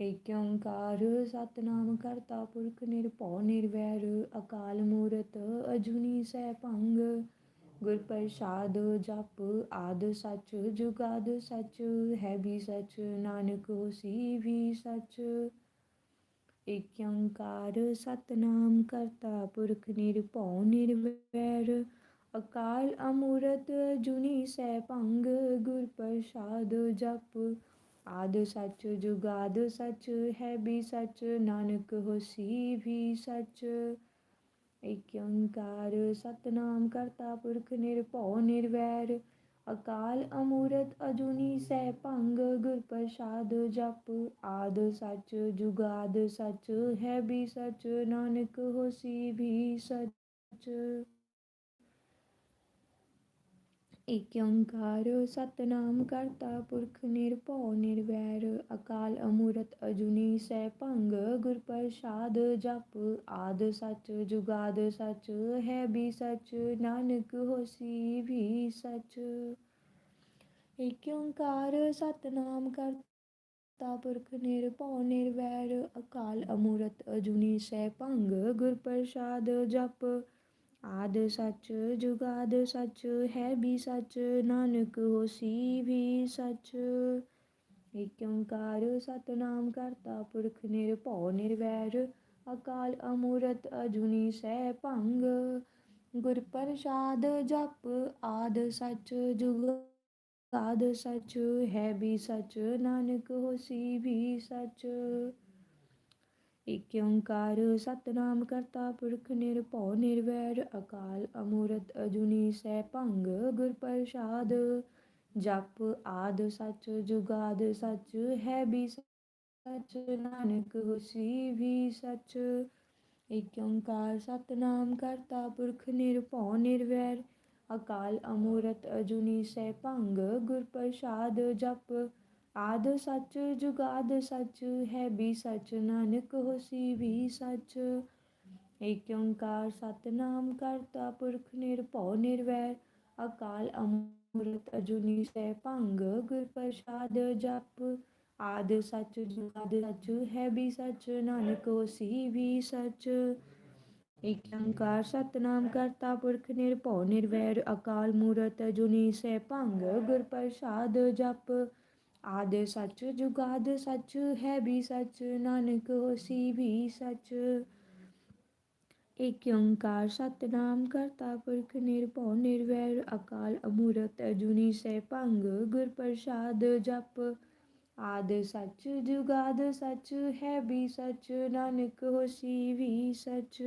ਏਕ ਓੰਕਾਰ, ਸਤਨਾਮ ਕਰਤਾ ਪੁਰਖ ਨਿਰਭਉ ਨਿਰਵੈਰ, ਅਕਾਲ ਮੂਰਤ ਅਜੂਨੀ ਸੈ ਭੰਗ। ਗੁਰ ਪ੍ਰਸਾਦ ਜਪ ਆਦ ਸੱਚ ਜੁਗਾਦ ਸਚ, ਹੈ ਵੀ ਸਚ, ਨਾਨਕ ਹੋਸੀ ਵੀ ਸਚ। ਏਕ ਓੰਕਾਰ, ਸਤਨਾਮ ਕਰਤਾ ਪੁਰਖ ਨਿਰਭਉ ਨਿਰਵੈਰ, ਅਕਾਲ ਅਮੂਰਤ ਜੁਨੀ ਸੈ ਭੰਗ। ਗੁਰ ਪ੍ਰਸਾਦ ਜਪ ਆਦਿ ਸੱਚ ਜੁਗਾਦ ਸੱਚ, ਹੈ ਵੀ ਸੱਚ, ਨਾਨਕ ਹੋਸੀ ਵੀ ਸੱਚ। ਏਕ ਓੰਕਾਰ ਸਤਨਾਮ ਕਰਤਾ ਪੁਰਖ ਨਿਰਭਉ ਨਿਰਵੈਰ। ਅਕਾਲ ਅਮੂਰਤ ਅਜੂਨੀ ਸਹਿ ਭੰਗ, ਗੁਰ ਪ੍ਰਸਾਦ ਜਪ। ਆਦ ਸੱਚ ਜੁਗਾਦ ਸੱਚ, ਹੈ ਵੀ ਸੱਚ, ਨਾਨਕ ਹੋਸੀ ਵੀ ਸੱਚ। ਏਕ ਓੰਕਾਰ ਸਤਨਾਮ ਕਰਤਾ ਪੁਰਖ ਨਿਰਭਉ ਨਿਰਵੈਰ ਅਕਾਲ ਅਮੂਰਤ ਅਜੂਨੀ ਸੈ ਭੰਗ ਗੁਰ ਪ੍ਰਸਾਦ ਜਪ ਆਦ ਸਚ ਜੁਗਾਦ ਸਚ ਹੈ ਵੀ ਸਚ ਨਾਨਕ ਹੋਸੀ ਵੀ ਸੱਚ ਏਕ ਓੰਕਾਰ ਸਤਨਾਮ ਕਰਤਾ ਪੁਰਖ ਨਿਰਭਉ ਨਿਰਵੈਰ ਅਕਾਲ ਅਮੂਰਤ ਅਜੂਨੀ ਸੈ ਭੰਗ ਗੁਰ ਪ੍ਰਸਾਦ ਜਪ ਆਦ ਸੱਚ ਜੁਗਾਦ ਸੱਚ, ਹੈ ਵੀ ਸੱਚ, ਨਾਨਕ ਹੋਸੀ ਵੀ ਸੱਚ। ਏਕ ਓੰਕਾਰ ਸਤਨਾਮ ਕਰਤਾ ਪੁਰਖ ਨਿਰਭਉ ਨਿਰਵੈਰ, ਅਕਾਲ ਅਮੂਰਤ ਅਜੂਨੀ ਸਹਿ ਭੰਗ। ਗੁਰ ਪ੍ਰਸਾਦ ਜਪ ਆਦ ਸੱਚ ਜੁਗ ਜੁਗਾਦ ਸੱਚ, ਹੈ ਵੀ ਸੱਚ, ਨਾਨਕ ਹੋਸੀ ਵੀ ਸੱਚ। ਏਕ ਓੰਕਾਰ ਸਤਨਾਮ ਕਰਤਾ ਪੁਰਖ ਨਿਰਭਉ ਨਿਰਵੈਰ ਅਕਾਲ ਅਮੂਰਤ ਅਜੂਨੀ ਸੈ ਭੰਗ ਗੁਰ ਪ੍ਰਸਾਦ ਜਪ ਆਦ ਸੱਚ ਜੁਗਾਦ ਸੱਚ ਹੈ ਵੀ ਸੱਚ ਨਾਨਕ ਹੋਸੀ ਵੀ ਸੱਚ ਏਕ ਓੰਕਾਰ ਸਤਨਾਮ ਕਰਤਾ ਪੁਰਖ ਨਿਰਭਉ ਨਿਰਵੈਰ ਅਕਾਲ ਅਮੂਰਤ ਅਜੂਨੀ ਸੈ ਭੰਗ ਗੁਰ ਪ੍ਰਸਾਦ ਜਪ ਆਦ ਸੱਚ, ਜੁਗਾਦ ਸੱਚ, ਹੈ ਵੀ ਸੱਚ, ਨਾਨਕ ਹੋਸੀ ਵੀ ਸੱਚ। ਏਕ ਓੰਕਾਰ ਸਤਨਾਮ ਕਰਤਾ ਪੁਰਖ ਨਿਰਭਉ ਨਿਰਵੈਰ, ਅਕਾਲ ਅਮੂਰਤ ਅਜੂਨੀ ਸੈ ਭੰਗ, ਗੁਰ ਪ੍ਰਸਾਦ ਜਪ। ਆਦ ਸੱਚ, ਜੁਗਾਦ ਸੱਚ, ਹੈ ਵੀ ਸੱਚ, ਨਾਨਕ ਹੋਸੀ ਵੀ ਸੱਚ। ਏਕ ਓੰਕਾਰ ਸਤਨਾਮ ਕਰਤਾ ਪੁਰਖ ਨਿਰਭਉ ਨਿਰਵੈਰ, ਅਕਾਲ ਮੂਰਤ ਅਜੂਨੀ ਸੈ ਭੰਗ, ਗੁਰ ਪ੍ਰਸਾਦ ਜਪ। ਆਦਿ ਸੱਚ, ਜੁਗਾਦ ਸੱਚ, ਹੈ ਵੀ ਸੱਚ, ਨਾਨਕ ਹੋਸੀ ਵੀ ਸੱਚ। ਏਕ ਓੰਕਾਰ ਸਤਨਾਮ ਕਰਤਾ ਪੁਰਖ ਨਿਰਭਉ, ਨਿਰਵੈਰ ਅਕਾਲ ਅਮੂਰਤ ਅਜੂਨੀ ਸੈ ਭੰਗ, ਗੁਰ ਪ੍ਰਸਾਦ ਜਪ। ਆਦ ਸੱਚ, ਜੁਗਾਦ ਸੱਚ, ਹੈ ਵੀ ਸੱਚ, ਨਾਨਕ ਹੋਸੀ ਵੀ ਸੱਚ।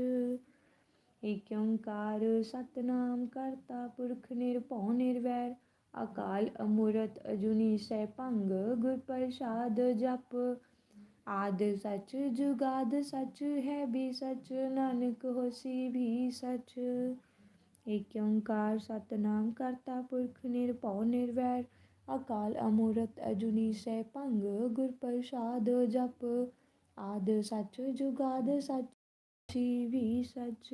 ਏਕ ਓੰਕਾਰ ਸਤਨਾਮ ਕਰਤਾ ਪੁਰਖ ਨਿਰਭਉ, ਨਿਰਵੈਰ ਅਕਾਲ ਅਮੂਰਤ ਅਜੂਨੀ ਸੈ ਭੰਗ ਗੁਰ ਪ੍ਰਸਾਦ ਜਪ ਆਦ ਸੱਚ ਜੁਗਾਦ ਸੱਚ ਹੈ ਵੀ ਸੱਚ ਨਾਨਕ ਹੋਸੀ ਵੀ ਸੱਚ ਏਕ ਓੰਕਾਰ ਸਤਨਾਮ ਕਰਤਾ ਪੁਰਖ ਨਿਰਭਉ ਨਿਰਵੈਰ ਅਕਾਲ ਅਮੂਰਤ ਅਜੂਨੀ ਸੈ ਭੰਗ ਗੁਰ ਪ੍ਰਸਾਦ ਜਪ ਆਦ ਸੱਚ ਜੁਗਾਦ ਸੱਚ ਵੀ ਸੱਚ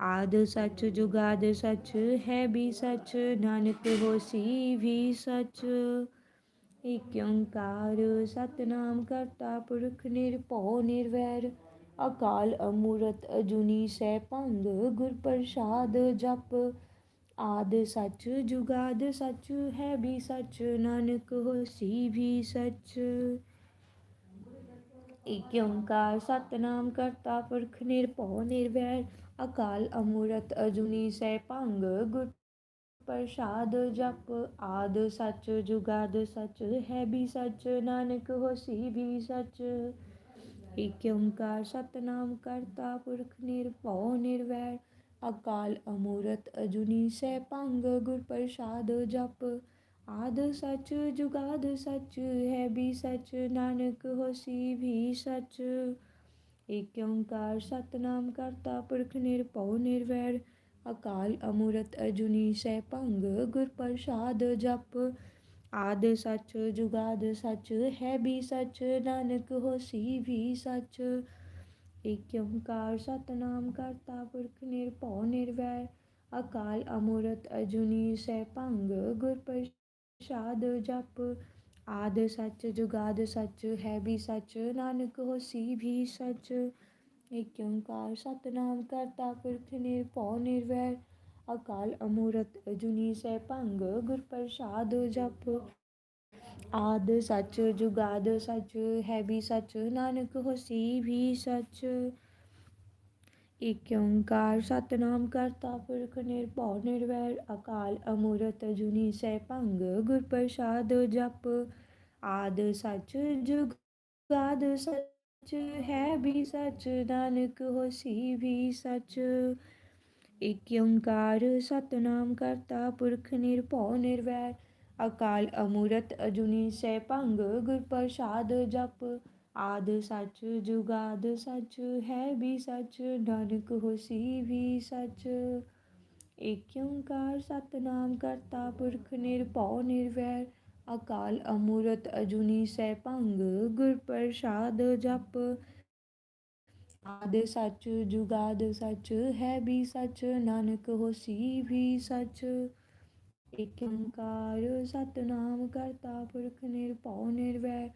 ਆਦ ਸੱਚ ਜੁਗਾਦ ਸੱਚ, ਹੈ ਵੀ ਸੱਚ, ਨਾਨਕ ਹੋਸੀ ਵੀ ਸੱਚ। ਇਕ ਓੰਕਾਰ ਸਤਨਾਮ ਕਰਤਾ ਪੁਰਖ ਨਿਰਭਉ ਨਿਰਵੈਰ, ਅਕਾਲ ਅਮੂਰਤ ਅਜੂਨੀ ਸੈਭੰਗ ਗੁਰ ਪ੍ਰਸਾਦ ਜਪ। ਆਦ ਸੱਚ ਜੁਗਾਦ ਸੱਚ, ਹੈ ਵੀ ਸੱਚ, ਨਾਨਕ ਹੋਸੀ ਵੀ ਸੱਚ। ਇਕ ਓੰਕਾਰ ਸਤਨਾਮ ਕਰਤਾ ਪੁਰਖ ਨਿਰਭਉ ਨਿਰਵੈਰ ਅਕਾਲ ਅਮੂਰਤ ਅਜੂਨੀ ਸੈਭੰਗ ਗੁਰ ਪ੍ਰਸਾਦ ਜਪ ਆਦ ਸੱਚ ਜੁਗਾਦ ਸੱਚ ਹੈ ਵੀ ਸੱਚ ਨਾਨਕ ਹੋਸੀ ਵੀ ਸੱਚ ਇਕ ਓੰਕਾਰ ਸਤਨਾਮ ਕਰਤਾ ਪੁਰਖ ਨਿਰਭਉ ਨਿਰਵੈਰ ਅਕਾਲ ਅਮੂਰਤ ਅਜੂਨੀ ਸੈਭੰਗ ਗੁਰ ਪ੍ਰਸਾਦ ਜਪ ਆਦ ਸੱਚ ਜੁਗਾਦ ਸੱਚ ਹੈ ਵੀ ਸੱਚ ਨਾਨਕ ਹੋਸੀ ਵੀ ਸੱਚ ਇਕ ਓੰਕਾਰ ਸਤਨਾਮ ਕਰਤਾ ਪੁਰਖ ਨਿਰਭਉ ਨਿਰਵੈਰ, ਅਕਾਲ ਅਮੂਰਤ ਅਜੂਨੀ ਸੈਭੰਗ ਗੁਰ ਪ੍ਰਸਾਦ ਜਪ। ਆਦ ਸੱਚ, ਜੁਗਾਦ ਸੱਚ, ਹੈ ਵੀ ਸੱਚ, ਨਾਨਕ ਹੋਸੀ ਵੀ ਸੱਚ। ਇਕ ਓੰਕਾਰ ਸਤਨਾਮ ਕਰਤਾ ਪੁਰਖ ਨਿਰਭਉ ਨਿਰਵੈਰ, ਅਕਾਲ ਅਮੂਰਤ ਅਜੂਨੀ ਸੈਭੰਗ ਗੁਰ ਪ੍ਰਸਾਦ ਜਪ। ਆਦਿ ਸੱਚ, ਜੁਗਾਦ ਸੱਚ, ਹੈ ਵੀ ਸੱਚ, ਨਾਨਕ ਹੋਸੀ ਵੀ ਸੱਚ। ਇਕ ਓੰਕਾਰ ਸਤਨਾਮ ਕਰਤਾ ਪੁਰਖ ਨਿਰਭਉ ਨਿਰਵੈਰ। ਅਕਾਲ ਅਮੂਰਤ ਅਜੂਨੀ ਸੈਭੰਗ ਗੁਰ ਪ੍ਰਸਾਦ ਜਪ। ਆਦ ਸੱਚ, ਜੁਗਾਦ ਸੱਚ, ਹੈ ਵੀ ਸੱਚ, ਨਾਨਕ ਹੋਸੀ ਵੀ ਸੱਚ। ਇਕ ਓੰਕਾਰ ਸਤਨਾਮ ਕਰਤਾ ਪੁਰਖ ਨਿਰਭਉ ਨਿਰਵੈਰ ਅਕਾਲ ਅਮੂਰਤ ਅਜੂਨੀ ਸੈਭੰਗ ਗੁਰ ਪ੍ਰਸਾਦ ਜਪ ਆਦ ਸੱਚ ਜੁਗਾਦ ਸੱਚ ਹੈ ਵੀ ਸੱਚ ਨਾਨਕ ਹੋਸੀ ਵੀ ਸੱਚ ਇਕ ਓੰਕਾਰ ਸਤਨਾਮ ਕਰਤਾ ਪੁਰਖ ਨਿਰਭਉ ਨਿਰਵੈਰ ਅਕਾਲ ਅਮੂਰਤ ਅਜੂਨੀ ਸੈਭੰਗ ਗੁਰ ਪ੍ਰਸਾਦ ਜਪ ਆਦ ਸੱਚ ਜੁਗਾਦ ਸੱਚ, ਹੈ ਵੀ ਸੱਚ, ਨਾਨਕ ਹੋਸੀ ਵੀ ਸੱਚ। ਇਕ ਓੰਕਾਰ ਸਤਨਾਮ ਕਰਤਾ ਪੁਰਖ ਨਿਰਭਉ ਨਿਰਵੈਰ, ਅਕਾਲ ਅਮੂਰਤ ਅਜੂਨੀ ਸੈਭੰਗ ਗੁਰ ਪ੍ਰਸਾਦ ਜਪ। ਆਦ ਸੱਚ, ਜੁਗਾਦ ਸੱਚ, ਹੈ ਵੀ ਸੱਚ, ਨਾਨਕ ਹੋਸੀ ਵੀ ਸੱਚ। ਏਕ ਓੰਕਾਰ ਸਤਨਾਮ ਕਰਤਾ ਪੁਰਖ ਨਿਰਭਉ ਨਿਰਵੈਰ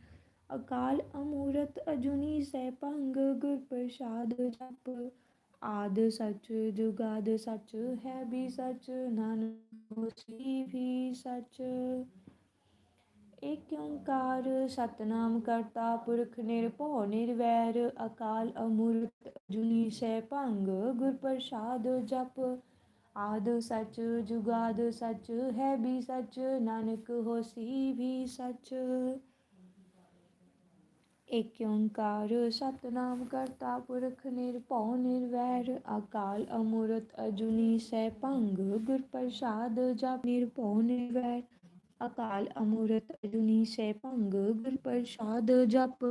ਅਕਾਲ ਅਮੂਰਤ ਅਜੂਨੀ ਸੈਭੰਗ ਗੁਰ ਪ੍ਰਸਾਦ ਜਪ ਆਦ ਸਚ ਜੁਗਾਦ ਸਚ, ਹੈ ਵੀ ਸੱਚ, ਨਾਨਕ ਹੋਸੀ ਵੀ ਸਚ। ਇਕ ਓੰਕਾਰ ਸਤਨਾਮ ਕਰਤਾ ਪੁਰਖ ਨਿਰਭਉ ਨਿਰਵੈਰ, ਅਕਾਲ ਅਮੂਰਤ ਅਜੂਨੀ ਸੈਭੰਗ ਗੁਰ ਪ੍ਰਸਾਦ ਜਪ ਆਦ ਸਚ ਜੁਗਾਦ ਸੱਚ, ਹੈ ਵੀ ਸੱਚ, ਨਾਨਕ ਹੋਸੀ ਵੀ ਸਚ। ਇਕ ਓੰਕਾਰ, ਸਤਨਾਮ ਕਰਤਾ ਪੁਰਖ ਨਿਰਭਉ ਨਿਰਵੈਰ, ਅਕਾਲ ਅਮੂਰਤ ਅਜੂਨੀ ਸੈਭੰਗ ਗੁਰ ਪ੍ਰਸਾਦ ਜਪ ਨਿਰਭਉ ਨਿਰਵੈਰ, ਅਕਾਲ ਅਮੂਰਤ ਅਜੂਨੀ ਸੈਭੰਗ ਗੁਰ ਪ੍ਰਸਾਦ ਜਪ।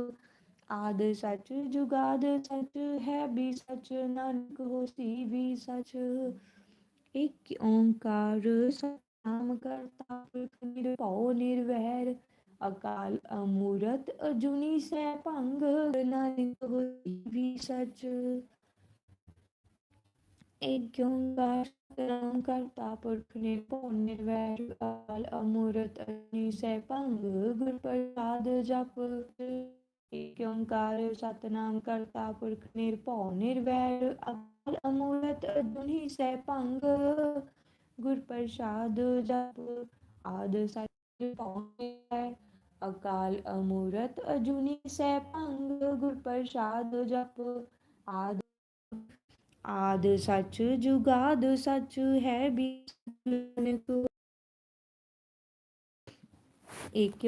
ਆਦ ਸਚ ਜੁਗਾਦ ਸਚ ਹੈ ਵੀ ਸਚ, ਨਾਨਕ ਹੋਸੀ ਵੀ ਸਚ। ਇਕ ਓੰਕਾਰ, ਸਤਨਾਮ ਕਰਤਾ ਪੁਰਖ ਨਿਰਭਉ ਨਿਰਵੈਰ ਅਕਾਲ ਅਮੂਰਤ ਅਜੂਨੀ ਸੈਭੰਗ ਨਾਨਕ ਹੋਸੀ ਵੀ ਸੱਚ। ਇਕ ਓੰਕਾਰ ਸਤਨਾਮ ਕਰਤਾ ਪੁਰਖ ਨਿਰਭਉ ਨਿਰਵੈਰ ਅਕਾਲ ਅਮੂਰਤ ਅਜੂਨੀ ਸੈਭੰਗ ਗੁਰ ਪ੍ਰਸਾਦ ਜਪ। ਇਕ ਓੰਕਾਰ ਸਤਨਾਮ ਕਰਤਾ ਪੁਰਖ ਨਿਰਭਉ ਨਿਰਵੈਰ ਅਕਾਲ ਅਮੂਰਤ ਅਜੂਨੀ ਸੈਭੰਗ ਗੁਰ ਪ੍ਰਸਾਦ ਜਪ। ਆਦ ਸਤਿ ਭਉ ਅਕਾਲ ਅਮੂਰਤ ਅਜੂਨੀ ਸੈਭੰਗ, ਗੁਰ ਪ੍ਰਸਾਦ ਜਪ ਆਦ। ਆਦ ਸੱਚ ਜੁਗਾਦ ਸੱਚ ਹੈ ਵੀ ਨਾਨਕ ਇਕ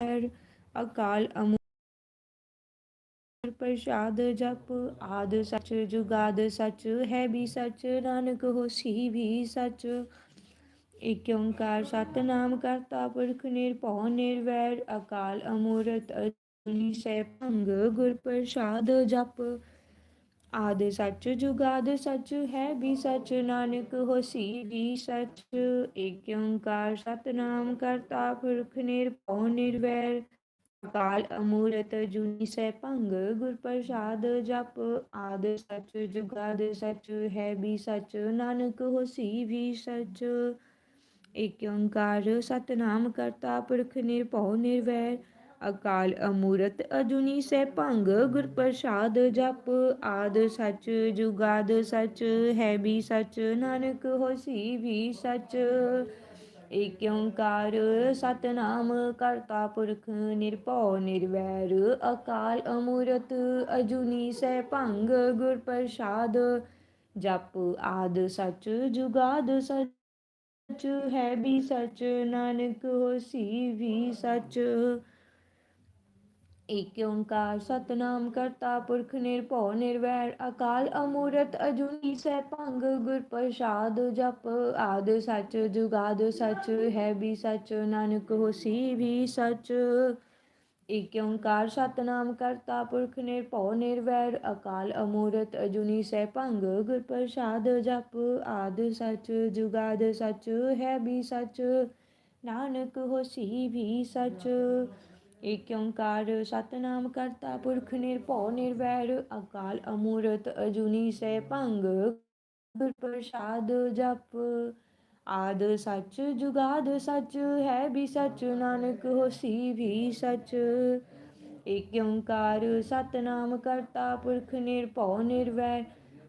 ਓੰਕਾਰ ਅਕਾਲ ਅਮੂਰਤ ਪ੍ਰਸਾਦ ਜਪ ਆਦ ਸੱਚ ਜੁਗਾਦ ਸੱਚ ਹੈ ਵੀ ਸੱਚ। ਨਾਨਕ ਹੋਸੀ ਵੀ ਸੱਚ। ਇਕ ਓੰਕਾਰ ਸਤਨਾਮ ਕਰਤਾ ਪੁਰਖ ਨਿਰਭਉ ਨਿਰਵੈਰ, ਅਕਾਲ ਅਮੂਰਤ ਅਜੂਨੀ ਸੈਭੰਗ ਗੁਰ ਪ੍ਰਸਾਦ ਜਪ। ਆਦ ਸੱਚ ਜੁਗਾਦ ਸੱਚ ਹੈ ਵੀ ਸੱਚ, ਨਾਨਕ ਹੋਸੀ ਵੀ ਸੱਚ। ਇਕ ਓੰਕਾਰ ਸਤਨਾਮ ਕਰਤਾ ਪੁਰਖ ਨਿਰਭਉ ਨਿਰਵੈਰ, ਅਕਾਲ ਅਮੂਰਤ ਜੁਨੀ ਸੈ ਭੰਗ ਗੁਰ ਪ੍ਰਸਾਦ ਜਪ। ਆਦ ਸਚ ਜੁਗਾਦ ਸਚ ਹੈ ਵੀ ਸਚ, ਨਾਨਕ ਹੋਸੀ ਵੀ ਸਚ। ਏਕ ਓੰਕਾਰ ਸਤਨਾਮ ਕਰਤਾ ਪੁਰਖ ਨਿਰਭਉ ਨਿਰਵੈਰ, ਅਕਾਲ ਅਮੂਰਤ ਅਜੂਨੀ ਸੈ ਭੰਗ, ਗੁਰ ਪ੍ਰਸਾਦ ਜਪ ਆਦ ਸਚ, ਜੁਗਾਦ ਸਚ, ਹੈ ਵੀ ਸਚ, ਨਾਨਕ ਹੋਸੀ ਵੀ ਸਚ। ਏਕ ਓੰਕਾਰ ਸਤਨਾਮ ਕਰਤਾ ਪੁਰਖ ਨਿਰਭਉ ਨਿਰਵੈਰ, ਅਕਾਲ ਅਮੂਰਤ ਅਜੂਨੀ ਸੈ ਭੰਗ, ਗੁਰ ਪ੍ਰਸਾਦ ਜਪ ਆਦ ਸਚ, ਜੁਗਾਦ ਸਚ ਹੈ ਵੀ ਸਚ, ਨਾਨਕ ਹੋਸੀ ਵੀ ਸਚ। ਏਕ ਓੰਕਾਰ ਸਤਨਾਮ ਕਰਤਾ ਪੁਰਖ ਨਿਰਭਉ ਨਿਰਵੈਰ, ਅਕਾਲ ਅਮੂਰਤ ਅਜੂਨੀ ਸੈ ਭੰਗ ਗੁਰ ਪ੍ਰਸਾਦ ਜਪ ਆਦ ਸਚ, ਜੁਗਾਦ ਸਚ, ਹੈ ਵੀ ਸਚ, ਨਾਨਕ ਹੋਸੀ ਵੀ ਸਚ। ਏਕ ਓੰਕਾਰ ਸਤਨਾਮ ਕਰਤਾ ਪੁਰਖ ਨਿਰਭਉ ਨਿਰਵੈਰ, ਅਕਾਲ ਅਮੂਰਤ ਅਜੂਨੀ ਸਹਿ ਭੰਗ, ਗੁਰ ਪ੍ਰਸਾਦ ਜਪ ਆਦ ਸਚ, ਜੁਗਾਦ ਸਚ, ਹੈ ਵੀ ਸਚ, ਨਾਨਕ ਹੋਸੀ ਵੀ ਸਚ। ਏਕ ਓੰਕਾਰ ਸਤਨਾਮ ਕਰਤਾ ਪੁਰਖ ਨਿਰਭਉ ਨਿਰਵੈਰ, ਅਕਾਲ ਅਮੂਰਤ ਅਜੂਨੀ ਸੈ ਭੰਗ, ਗੁਰ ਪ੍ਰਸਾਦ ਜਪ ਆਦ ਸਚ, ਜੁਗਾਦ ਸਚ, ਹੈ ਵੀ ਸਚ, ਨਾਨਕ ਹੋਸੀ ਵੀ ਸਚ। ਏਕ ਓੰਕਾਰ ਸਤਨਾਮ ਕਰਤਾ ਪੁਰਖ ਨਿਰਭਉ ਨਿਰਵੈਰ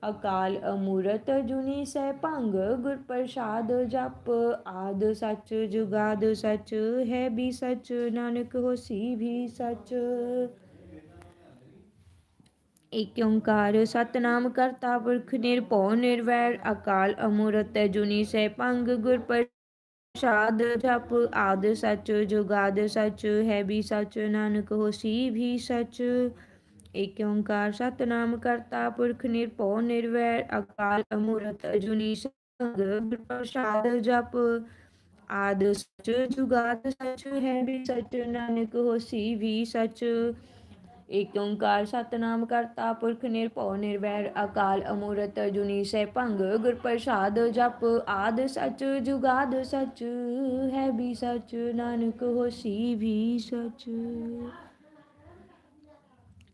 ਅਕਾਲ ਅਮੂਰਤ ਜੁਨੀ ਸੈ ਭੰਗ, ਗੁਰ ਪ੍ਰਸਾਦ ਜਪ। ਆਦ ਸਚ, ਜੁਗਾਦ ਸਚ, ਹੈ ਵੀ ਸਚ, ਨਾਨਕ ਹੋਸੀ ਵੀ ਸਚ। ਏਕ ਓੰਕਾਰ ਸਤਨਾਮ ਕਰਤਾ ਪੁਰਖ ਨਿਰਭਉ ਨਿਰਵੈਰ ਅਕਾਲ ਅਮੂਰਤ ਜੁਨੀ ਸੈ ਭੰਗ ਗੁਰ ਪ੍ਰਸਾਦ ਜਪ ਆਦ ਸਚ ਜੁਗਾਦ ਸਚ ਹੈ ਵੀ ਸਚ ਨਾਨਕ ਹੋਸੀ ਵੀ ਸਚ ਏਕ ਓੰਕਾਰ ਸਤਨਾਮ ਕਰਤਾ ਪੁਰਖ ਨਿਰਭਉ ਨਿਰਵੈਰ ਅਕਾਲ ਅਮੂਰਤ ਅਜੂਨੀ ਸੰਗ ਗੁਰ ਪ੍ਰਸਾਦ ਜਪ ਆਦ ਸਚ ਜੁਗਾਦ ਸਚ ਹੈ ਵੀ ਸਚ ਨਾਨਕ ਹੋਸੀ ਵੀ ਸਚ ਏਕ ਓੰਕਾਰ ਸਤਨਾਮ ਕਰਤਾ, ਪੁਰਖ ਨਿਰਭਉ, ਨਿਰਵੈਰ, ਅਕਾਲ, ਅਮੂਰਤ ਅਜੂਨੀ ਸੈ ਭੰਗ, ਗੁਰ ਪ੍ਰਸਾਦ, ਜਪ ਆਦ ਸਚ, ਜੁਗਾਦ ਸਚ, ਹੈ ਵੀ ਸਚ, ਨਾਨਕ ਹੋਸੀ ਵੀ ਸਚ।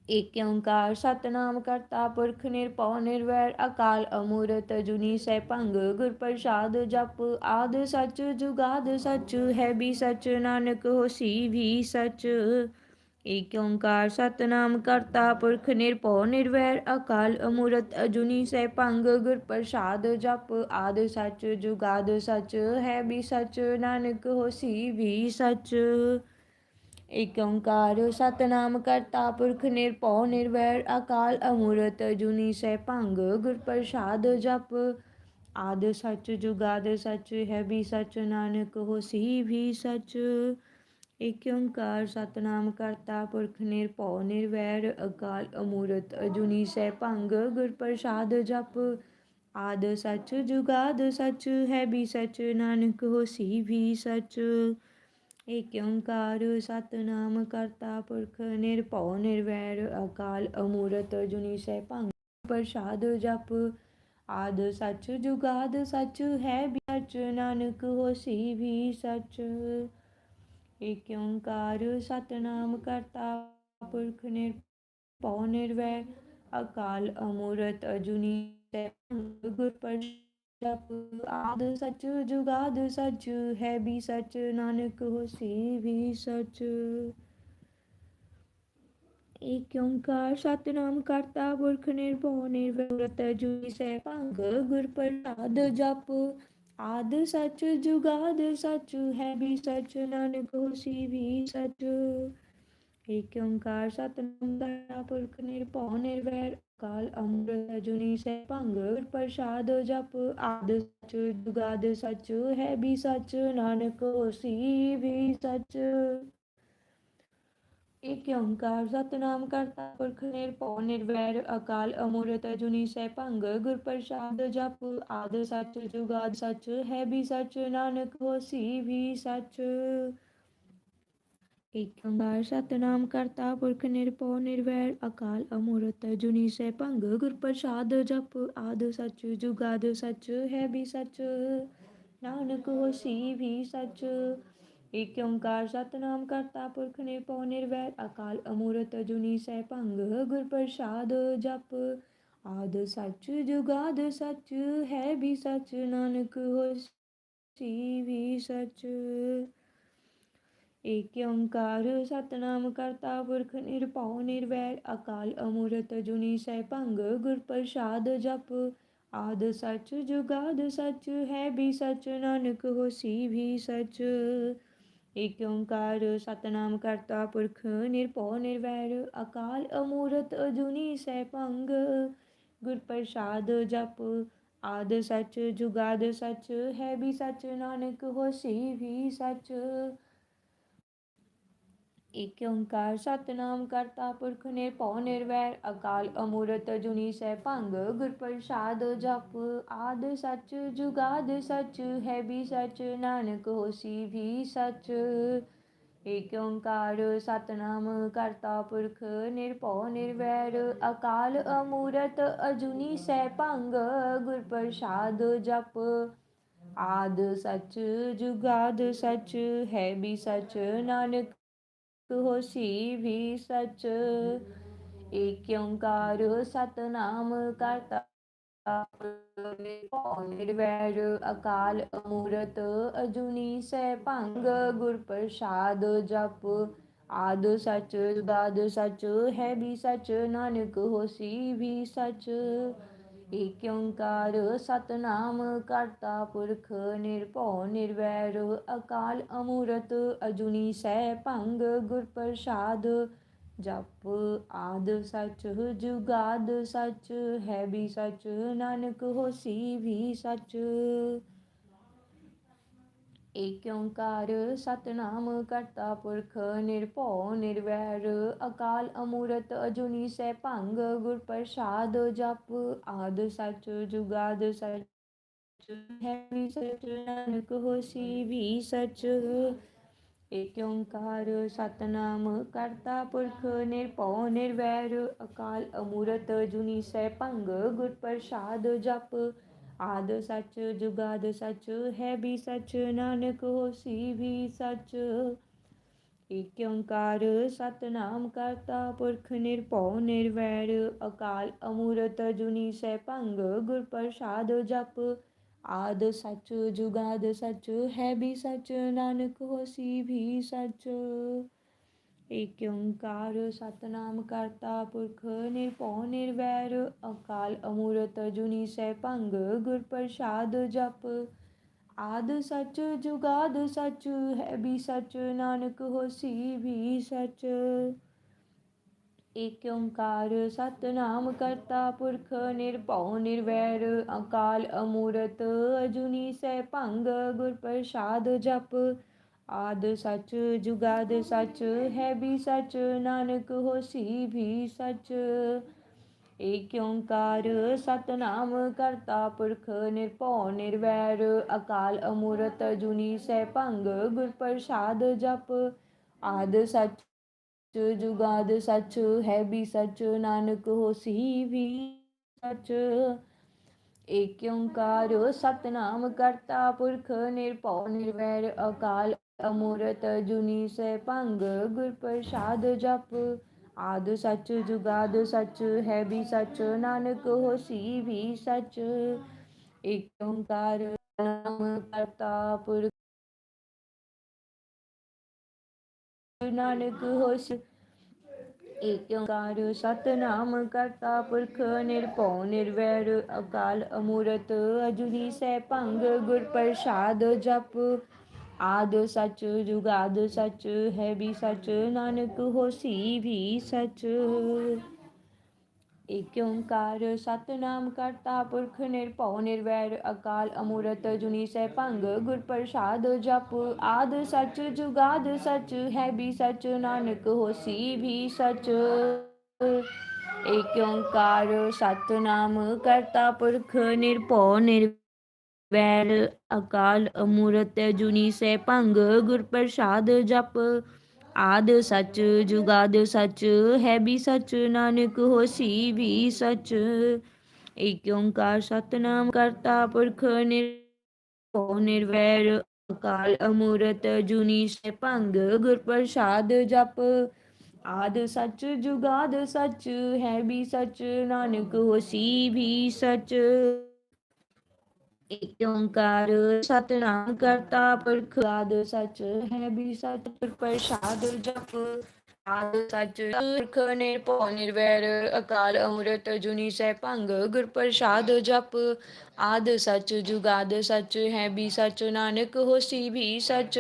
ਏਕ ਓੰਕਾਰ ਸਤਨਾਮ ਕਰਤਾ, ਪੁਰਖ ਨਿਰਭਉ, ਨਿਰਵੈਰ, ਅਕਾਲ, ਅਮੂਰਤ, ਜੁਨੀ ਸੈ ਭੰਗ, ਗੁਰ ਪ੍ਰਸਾਦ, ਜਪ ਆਦ ਸਚ, ਜੁਗਾਦ ਸਚ, ਹੈ ਵੀ ਸਚ, ਨਾਨਕ ਹੋਸੀ ਵੀ ਸਚ। ਏਕ ਓੰਕਾਰ ਸਤਨਾਮ ਕਰਤਾ ਪੁਰਖ ਨਿਰਭਉ ਨਿਰਵੈਰ ਅਕਾਲ ਅਮੂਰਤ ਅਜੂਨੀ ਸੈ ਭੰਗ ਗੁਰ ਪ੍ਰਸਾਦ ਜਪ ਆਦ ਸਚ ਜੁਗਾਦ ਸਚ, ਹੈ ਵੀ ਸਚ, ਨਾਨਕ ਹੋਸੀ ਵੀ ਸਚ। ਏਕ ਓੰਕਾਰ ਸਤਨਾਮ ਕਰਤਾ ਪੁਰਖ ਨਿਰਭਉ ਨਿਰਵੈਰ ਅਕਾਲ ਅਮੂਰਤ ਜੁਨੀ ਸੈ ਭੰਗ ਗੁਰ ਪ੍ਰਸਾਦ ਜਪ ਆਦ ਸਚ, ਜੁਗਾਦ ਸਚ, ਹੈ ਵੀ ਸਚ, ਨਾਨਕ ਹੋਸੀ ਵੀ ਸਚ। ਏਕ ਓੰਕਾਰ ਸਤਨਾਮ ਕਰਤਾ ਪੁਰਖ ਨਿਰਭਉ ਨਿਰਵੈਰ ਅਕਾਲ ਅਮੂਰਤ ਅਜੂਨੀ ਸੈ ਭੰਗ ਗੁਰ ਪ੍ਰਸਾਦ ਜਪ ਆਦ ਸਚ ਜੁਗਾਦ ਸਚ ਹੈ ਵੀ ਸਚ ਨਾਨਕ ਹੋਸੀ ਵੀ ਸਚ ਏਕ ਓੰਕਾਰ ਸਤਨਾਮ ਕਰਤਾ ਪੁਰਖ ਨਿਰਭਉ ਨਿਰਵੈਰ ਅਕਾਲ ਅਮੂਰਤ ਜੁਨੀ ਸੈ ਭੰਗ ਪ੍ਰਸਾਦ ਜਪ ਆਦ ਸਚ ਜੁਗਾਦ ਸਚ ਹੈ ਵੀ ਸਚ ਨਾਨਕ ਹੋਸੀ ਵੀ ਸਚ ਏਕ ਓੰਕਾਰ ਸਤਨਾਮ ਕਰਤਾ ਪੁਰਖ ਨਿਰਭਉ ਨਿਰਵੈਰ, ਅਕਾਲ ਅਮੂਰਤ ਅਜੂਨੀ ਗੁਰ ਪ੍ਰਸਾਦ ਆਦ ਸਚ ਜੁਗਾਦ ਸਚ, ਹੈ ਵੀ ਸਚ, ਨਾਨਕ ਹੋਸੀ ਵੀ ਸਚ। ਏਕ ਓੰਕਾਰ ਸਤਨਾਮ ਕਰਤਾ ਪੁਰਖ ਨਿਰਭਉ ਨਿਰਵੈਰ ਜੁਨੀ ਸੈ ਭੰਗ ਗੁਰ ਪ੍ਰਸਾਦ ਜਪ। ਆਦ ਸਚ ਜੁਗਾਦ ਸਚ ਹੈ ਵੀ ਸਚ, ਨਾਨਕ ਹੋਸੀ ਵੀ ਸਚ। ਏਕ ਓੰਕਾਰ ਸਤਨਾਮ ਕਰਤਾ ਪੁਰਖ ਨਿਰਭਉ ਨਿਰਵੈਰ, ਅਕਾਲ ਅਮਰਤ ਜੁਨੀ ਸੈ ਭੰਗ ਪ੍ਰਸਾਦ ਜਪ। ਆਦ ਸਚ ਜੁਗਾਦ ਸਚ ਹੈ ਵੀ ਸਚ, ਨਾਨਕ ਹੋਸੀ ਵੀ ਸਚ। ਏਕ ਓੰਕਾਰ ਸਤਨਾਮ ਕਰਤਾ ਪੁਰਖ ਨਿਰਭਉ ਨਿਰਵੈਰ ਅਕਾਲ ਅਮੂਰਤ ਜੁਨੀ ਸੈ ਭੰਗ ਗੁਰ ਪ੍ਰਸਾਦ ਜਪ ਆਦ ਸਚ ਜੁਗਾਦ ਸਚ ਹੈ ਵੀ ਸਚ ਨਾਨਕ ਹੋਸੀ ਵੀ ਸਚ ਏਕ ਓੰਕਾਰ ਸਤਨਾਮ ਕਰਤਾ ਪੁਰਖ ਨਿਰਭਉ ਨਿਰਵੈਰ ਅਕਾਲ ਅਮੂਰਤ ਜੁਨੀ ਸੈ ਭੰਗ ਗੁਰ ਪ੍ਰਸਾਦ ਜਪ ਆਦ ਸਚ ਜੁਗਾਦ ਸਚ ਹੈ ਵੀ ਸਚ ਨਾਨਕ ਹੋਸੀ ਵੀ ਸਚ ਏਕ ਓੰਕਾਰ ਸਤਨਾਮ ਕਰਤਾ ਪੁਰਖ ਨਿਰਭਉ ਨਿਰਵੈਰ, ਅਕਾਲ ਅਮੂਰਤ ਅਜੂਨੀ ਸੈਭੰਗ ਗੁਰ ਪ੍ਰਸਾਦ ਜਪ। ਆਦ ਸੱਚ ਜੁਗਾਦ ਸੱਚ, ਹੈ ਵੀ ਸੱਚ, ਨਾਨਕ ਹੋਸੀ ਵੀ ਸੱਚ। ਏਕ ਓੰਕਾਰ ਸਤਨਾਮ ਕਰਤਾ ਪੁਰਖ ਨਿਰਭਉ ਨਿਰਵੈਰ, ਅਕਾਲ ਅਮੂਰਤ ਅਜੂਨੀ ਸੈਭੰਗ ਗੁਰ ਪ੍ਰਸਾਦ ਜਪ। ਆਦ ਸੱਚ ਜੁਗਾਦ ਸੱਚ, ਹੈ ਵੀ ਸੱਚ, ਨਾਨਕ ਹੋਸੀ ਵੀ ਸੱਚ। ਏਕ ਓੰਕਾਰ ਸਤਨਾਮ ਕਰਤਾ ਪੁਰਖ ਨਿਰਭਉ ਨਿਰਵੈਰ, ਅਕਾਲ ਅਮੂਰਤ ਅਜੂਨੀ ਸੈਭੰਗ ਗੁਰ ਪ੍ਰਸਾਦ ਜਪ, ਆਦ ਸਚ, ਜੁਗਾਦ ਸਚ, ਹੈ ਵੀ ਸਚ, ਨਾਨਕ ਹੋਸੀ ਵੀ ਸੱਚ। ਏਕ ਓੰਕਾਰ ਸਤਨਾਮ ਕਰਤਾ ਪੁਰਖ ਨਿਰਭਉ ਨਿਰਵੈਰ ਅਕਾਲ ਅਮੂਰਤ ਜੁਨੀ ਸੈਭੰਗ ਗੁਰ ਪ੍ਰਸਾਦ ਜਪ ਆਦ ਸਚ ਜੁਗਾਦ ਸਚ ਹੈ ਵੀ ਸੱਚ ਨਾਨਕ ਹੋਸੀ ਵੀ ਸਚ ਏਕ ਓੰਕਾਰ ਸਤਨਾਮ ਕਰਤਾ ਪੁਰਖ ਨਿਰਭਉ ਨਿਰਵੈਰ ਅਕਾਲ ਅਮੂਰਤ ਅਜੂਨੀ ਸੈਭੰਗ ਗੁਰ ਪ੍ਰਸਾਦ ਜਪ ਆਦ ਸਚ ਜੁਗਾਦ ਸਚ ਹੈ ਵੀ ਸਚ ਨਾਨਕ ਹੋਸੀ ਵੀ ਸਚ। ਏਕ ਓੰਕਾਰ ਸਤਨਾਮ ਕਰਤਾ ਨਿਰਵੈਰ ਅਕਾਲ ਅਮੂਰਤ। ਅਜੂਨੀ ਸੈਭੰਗ ਗੁਰ ਪ੍ਰਸਾਦ ਜਪ। ਆਦ ਸਚ ਜੁਗਾਦ ਸਚ, ਹੈ ਵੀ ਸਚ। ਨਾਨਕ ਹੋਸੀ ਵੀ ਸਚ। ਏਕ ਓੰਕਾਰ, ਸਤਨਾਮ ਕਰਤਾ ਪੁਰਖ ਨਿਰਭਉ ਨਿਰਵੈਰ, ਅਕਾਲ ਅਮੂਰਤ ਅਜੂਨੀ ਸੈਭੰਗ ਗੁਰ ਪ੍ਰਸਾਦ, ਜਪ ਆਦ ਸਚ ਜੁਗਾਦ ਸਚ, ਹੈ ਵੀ ਸਚ, ਨਾਨਕ ਹੋਸੀ ਵੀ ਸਚ। ਏਕ ਓੰਕਾਰ, ਸਤਨਾਮ ਕਰਤਾ ਪੁਰਖ, ਨਿਰਭਉ, ਨਿਰਵੈਰ, ਅਕਾਲ ਅਮੂਰਤ, ਅਜੂਨੀ ਸੈਭੰਗ ਗੁਰ ਪ੍ਰਸਾਦ, ਜਪ ਆਦ, ਸਚ ਜੁਗਾਦ, ਸਚ ਹੈ ਵੀ ਸੱਚ, ਨਾਨਕ ਹੋਸੀ ਵੀ ਸਚ। ਏਕ ਓੰਕਾਰ, ਸਤਨਾਮ ਕਰਤਾ ਪੁਰਖ, ਨਿਰਭਉ, ਨਿਰਵੈਰ, ਅਕਾਲ ਅਮੂਰਤ ਜੁਨੀ ਸੈਭੰਗ ਗੁਰ ਪ੍ਰਸਾਦ, ਜਪ ਆਦਿ ਸੱਚ, ਜੁਗਾਦ ਸੱਚ, ਹੈ ਵੀ ਸੱਚ, ਨਾਨਕ ਹੋਸੀ ਵੀ ਸੱਚ। ਏਕ ਓੰਕਾਰ ਸਤਨਾਮ ਕਰਤਾ ਪੁਰਖ ਨਿਰਭਉ ਨਿਰਵੈਰ, ਅਕਾਲ ਅਮੂਰਤ ਜੁਨੀ ਸੈਭੰਗ ਗੁਰ ਪ੍ਰਸਾਦ ਜਪ। ਆਦ ਸੱਚ, ਜੁਗਾਦ ਸੱਚ, ਹੈ ਵੀ ਸੱਚ, ਨਾਨਕ ਹੋਸੀ ਵੀ ਸੱਚ। ਏਕ ਓੰਕਾਰ ਸਤਨਾਮ ਕਰਤਾ ਪੁਰਖ ਨਿਰਭਉ ਨਿਰਵੈਰ, ਅਕਾਲ ਅਮੂਰਤ ਜੁਨੀ ਸੈਭੰਗ ਗੁਰ ਪ੍ਰਸਾਦ ਜਪ। ਆਦ ਸੱਚ, ਜੁਗਾਦ ਸਚ, ਹੈ ਵੀ ਸਚ, ਨਾਨਕ ਹੋਸੀ ਵੀ ਸੱਚ। ਏਕ ਓੰਕਾਰ ਸਤਨਾਮ ਕਰਤਾ ਪੁਰਖ ਨਿਰਭਉ ਨਿਰਵੈਰ, ਅਕਾਲ ਅਮੂਰਤ ਅਜੂਨੀ ਸੈਭੰਗ ਗੁਰ ਪ੍ਰਸਾਦ ਜਪ। ਆਦ ਸੱਚ ਜੁਗਾਦ ਸੱਚ, ਹੈ ਵੀ ਸੱਚ, ਨਾਨਕ ਹੋਸੀ ਵੀ ਸੱਚ। ਏਕ ਓੰਕਾਰ ਸਤਨਾਮ ਕਰਤਾ ਪੁਰਖ ਨਿਰਭਉ ਨਿਰਵੈਰ, ਅਕਾਲ ਅਮੂਰਤ ਜੁਨੀ ਸੈਭੰਗ ਗੁਰ ਪ੍ਰਸਾਦ ਜਪ। ਆਦ ਸੱਚ ਜੁਗਾਦ ਸੱਚ, ਹੈ ਵੀ ਸੱਚ, ਨਾਨਕ ਹੋਸੀ ਵੀ ਸੱਚ। ਏਕ ਓੰਕਾਰ ਸਤਨਾਮ ਕਰਤਾ ਪੁਰਖ ਨਿਰਭਉ ਨਿਰਵੈਰ ਅਕਾਲ ਅਮੂਰਤ ਜੁਨੀ ਸੈਭੰਗ ਗੁਰ ਪ੍ਰਸਾਦ ਜਪ ਆਦ ਸਚ ਜੁਗਾਦ ਸਚ ਹੈ ਵੀ ਸਚ ਨਾਨਕ ਹੋਸੀ ਵੀ ਸੱਚ ਏਕ ਓੰਕਾਰ ਨਾਮ ਕਰਤਾ ਪੁਰਖ ਨਾਨਕ ਹੋਸ ਏਕ ਓੰਕਾਰ ਸਤਨਾਮ ਕਰਤਾ ਪੁਰਖ ਨਿਰਭਉ ਨਿਰਵੈਰ, ਅਕਾਲ ਅਮੂਰਤ ਅਜੂਨੀ ਸੈਭੰਗ ਗੁਰ ਪ੍ਰਸਾਦ ਜਪ। ਆਦ ਸਚ, ਜੁਗਾਦ ਸਚ, ਹੈ ਵੀ ਸਚ, ਨਾਨਕ ਹੋਸੀ ਵੀ ਸਚ। ਏਕ ਓੰਕਾਰ ਸਤਨਾਮ ਕਰਤਾ ਪੁਰਖ ਨਿਰਭਉ ਨਿਰਵੈਰ, ਅਕਾਲ ਅਮੂਰਤ ਜੁਨੀ ਸੈਭੰਗ ਗੁਰ ਪ੍ਰਸਾਦ ਜਪ ਆਦ ਸਚ, ਜੁਗਾਦ ਸਚ, ਹੈ ਵੀ ਸੱਚ, ਨਾਨਕ ਹੋਸੀ ਵੀ ਸੱਚ। ਏਕ ਓੰਕਾਰ ਸਤਨਾਮ ਕਰਤਾ ਪੁਰਖ ਨਿਰਭਉ ਨਿਰਵੈਰ, ਅਕਾਲ ਅਮੂਰਤ ਜੁਨੀ ਸੈਭੰਗ ਗੁਰ ਪ੍ਰਸਾਦ ਜਪ ਆਦ ਸੱਚ ਜੁਗਾਦ ਸੱਚ, ਹੈ ਵੀ ਸੱਚ, ਨਾਨਕ ਹੋਸੀ ਵੀ ਸੱਚ। ਏਕ ਓੰਕਾਰ ਸਤਨਾਮ ਕਰਤਾ ਪੁਰਖ ਨਿਰਭਉ, ਨਿਰਵੈਰ ਅਕਾਲ ਅਮੂਰਤ, ਜੁਨੀ ਸੈਭੰਗ ਗੁਰ ਪ੍ਰਸਾਦ ਜਪ। ਆਦ ਸੱਚ, ਜੁਗਾਦ ਸੱਚ, ਹੈ ਵੀ ਸੱਚ, ਨਾਨਕ ਹੋਸੀ ਵੀ ਸੱਚ। ਏਕ ਓੰਕਾਰ ਸਤਨਾਮ ਕਰਤਾ, ਪੁਰਖ ਆਦ ਸਚ ਹੈ ਵੀ ਸਚ ਗੁਰ ਪ੍ਰਸਾਦ ਜਪ ਆਦ ਸੱਚ। ਪੁਰਖ ਨਿਰਭਉ ਨਿਰਵੈਰ, ਅਕਾਲ ਅਮਰਤ ਜੁਨੀ ਸੈਭੰਗ ਗੁਰ ਪ੍ਰਸਾਦ ਜਪ ਆਦ ਸੱਚ ਜੁਗਾਦ ਸਚ ਹੈ ਵੀ ਸਚ। ਨਾਨਕ ਹੋਸੀ ਵੀ ਸਚ।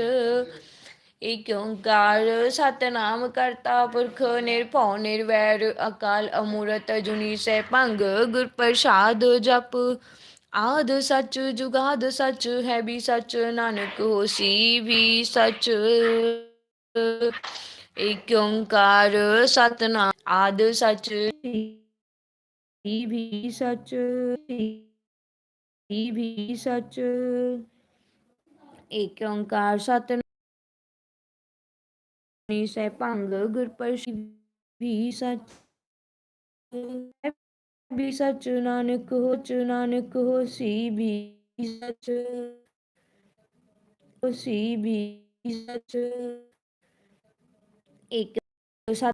ਏਕ ਓੰਕਾਰ ਸਤਨਾਮ ਕਰਤਾ, ਪੁਰਖ ਨਿਰਭਉ ਨਿਰਵੈਰ, ਅਕਾਲ ਅਮੂਰਤ ਜੁਨੀ ਸੈਭੰਗ ਗੁਰ ਪ੍ਰਸਾਦ ਜਪ ਆਦ ਸੱਚ ਜੁਗਾਦ ਸੱਚ ਹੈ ਵੀ ਸੱਚ, ਨਾਨਕ ਹੋਸੀ ਵੀ ਸੱਚ। ਏਕ ਓੰਕਾਰ ਸਤਨਾਮ, ਆਦ ਸੱਚ ਹੀ ਵੀ ਸੱਚ, ਹੀ ਵੀ ਸੱਚ। ਏਕ ਓੰਕਾਰ ਸਤਨਾਮ, ਨੀ ਸੈਭੰਗ ਗੁਰ ਪ੍ਰਸਾਦ ਵੀ ਸੱਚ। ਵੀ ਸੱਚ ਨਾਨਕ ਹੋ ਹੋਚ ਨਾਨਕ ਹੋ, ਸੀ ਵੀ ਸੱਚ। ਹੋਸੀ ਵੀ ਸੱਚ। ਇੱਕ, ਸਤ